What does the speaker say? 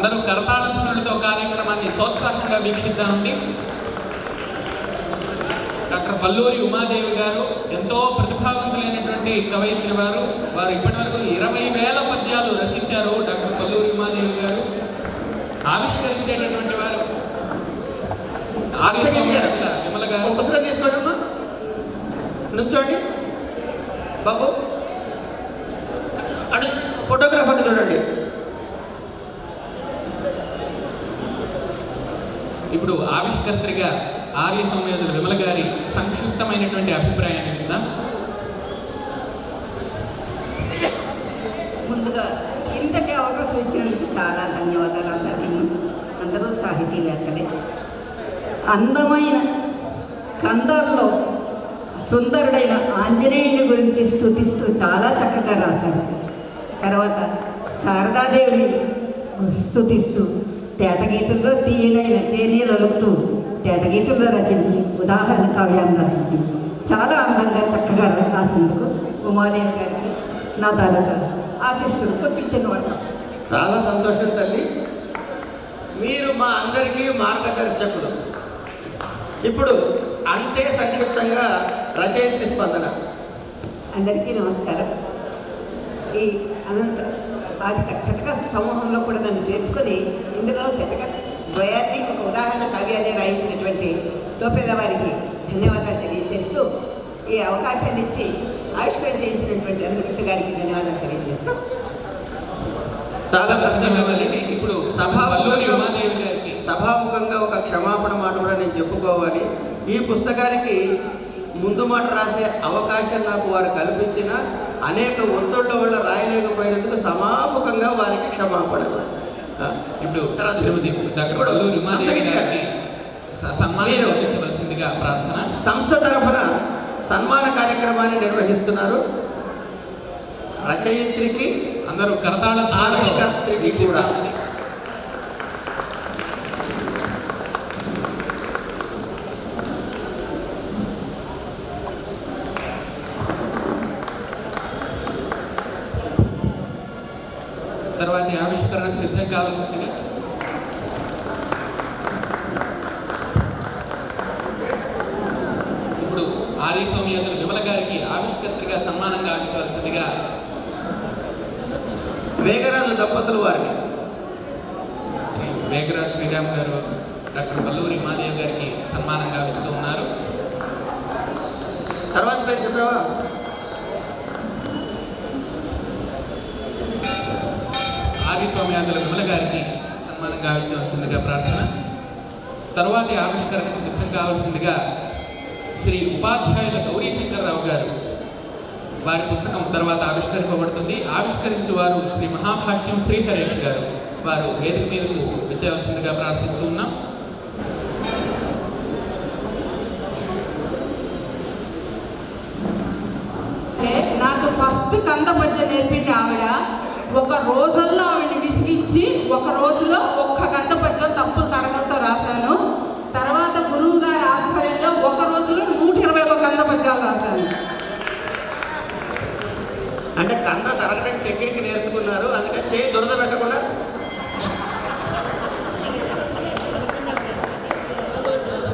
అందరూ కరతాళ ధ్వనులతో కార్యక్రమాన్ని సోత్సాహంగా వీక్షిద్దామండి డాక్టర్ పల్లూరి ఉమాదేవి గారు ఎంతో ప్రతిభావంతులైనటువంటి కవయిత్రి వారు. వారు ఇప్పటివరకు ఇరవై వేల పద్యాలు రచించారు డాక్టర్ పల్లూరి ఉమాదేవి గారు. ఆవిష్కరించేటటువంటి వారు విమల గారు. పుస్తకం తీసుకోండి బాబు. ఇప్పుడు ఆవిష్కర్తగా ఆర్య సౌమ్యాజుల విమల గారి సంక్షిప్తమైనటువంటి అభిప్రాయాన్ని విందాం ముందుగా ఇంతటి అవకాశం ఇచ్చినందుకు చాలా ధన్యవాదాలు అందరికీ. అందరూ సాహితీవేత్తలే. అందమైన కందాల్లో సుందరుడైన ఆంజనేయుని గురించి స్థుతిస్తూ చాలా చక్కగా రాశారు. తర్వాత శారదాదేవిని స్థుతిస్తూ తేటగీతుల్లో తీయనైన తేనీలొలుపుతూ తేటగీతుల్లో రచించి ఉదాహరణ కావ్యాన్ని రచించి చాలా అందంగా చక్కగా రాసినందుకు ఉమాదేవి గారికి నా తాలూకా ఆశిస్సులు. కొంచెం చిన్నవాడు చాలా సంతోషం తల్లి. మీరు మా అందరికీ మార్గదర్శకులు. ఇప్పుడు అంతే సంక్షిప్తంగా రచయిత్రి స్పందన. అందరికీ నమస్కారం. ఈ అనంత వారి శతక సమూహంలో కూడా నన్ను చేర్చుకొని ఇందులో శతక ద్వయాన్ని ఒక ఉదాహరణ కావ్యాన్ని రాయించినటువంటి తోపిల్ల వారికి ధన్యవాదాలు తెలియజేస్తూ ఈ అవకాశాన్ని ఇచ్చి ఆవిష్కరణ చేయించినటువంటి అనంతకృష్ణ గారికి ధన్యవాదాలు తెలియజేస్తూ. చాలా సంతోషం ఇప్పుడు సభా పల్లూరి ఉమాదేవి గారికి సభాముఖంగా ఒక క్షమాపణ మాట కూడా నేను చెప్పుకోవాలి. ఈ పుస్తకానికి ముందు మాట రాసే అవకాశం నాకు వారు కల్పించిన అనేక ఒత్తిళ్ళ వల్ల రాయలేకపోయినందుకు సమాముఖంగా వారికి క్షమాపణ ఇప్పుడు పల్లూరి ఉమాదేవి అంతకంటే గారికి సన్మానం ప్రార్థన. సంస్థ తరఫున సన్మాన కార్యక్రమాన్ని నిర్వహిస్తున్నారు. రచయిత్రికి అందరూ కరతాళ ఆవిష్కర్తకి కూడా. తర్వాత ఆవిష్కరణకు సిద్ధం కావాల్సిందిగా. ఇప్పుడు ఆర్య సౌమ్యాజుల విమల గారికి ఆవిష్కర్తగా సన్మానం గావించవలసిందిగా వేగరాజు దంపతులు వారిని. శ్రీ వేగరాజ్ శ్రీరామ్ గారు డాక్టర్ పల్లూరి మాదేవ్ గారికి సన్మానం గావిస్తూ ఉన్నారు. తర్వాత పేరు చెప్పావా? ఆర్య సౌమ్యాజుల విమల గారికి సన్మానం గావించవలసిందిగా ప్రార్థన. తర్వాతి ఆవిష్కరణకు సిద్ధం కావాల్సిందిగా శ్రీ ఉపాధ్యాయుల గౌరీశంకరరావు గారు వారి పుస్తకం తర్వాత ఆవిష్కరింపబడుతుంది. ఆవిష్కరించు వారు శ్రీ మహాభాష్యం శ్రీహరేష్ గారు. వారు వేదిక మీదకు వచ్చేవలసిందిగా ప్రార్థిస్తూ ఉన్నాం. నాకు ఫస్ట్ కంద మధ్య నేర్పింది ఆవిడ. ఒక రోజుల్లో ఆవిడ విసిగించి ఒక రోజులో ఒక్క గంట పద్యం తప్పులు తడకలతో రాశాను. తర్వాత గురువు గారి ఆధ్వర్యంలో ఒక రోజులో నూట ఇరవై ఒక గంట పద్యాలు రాశాను. అంటే కంద తరగడం టెక్నిక్ నేర్చుకున్నారు. అందుకని చేయి దురద పెట్టకుండా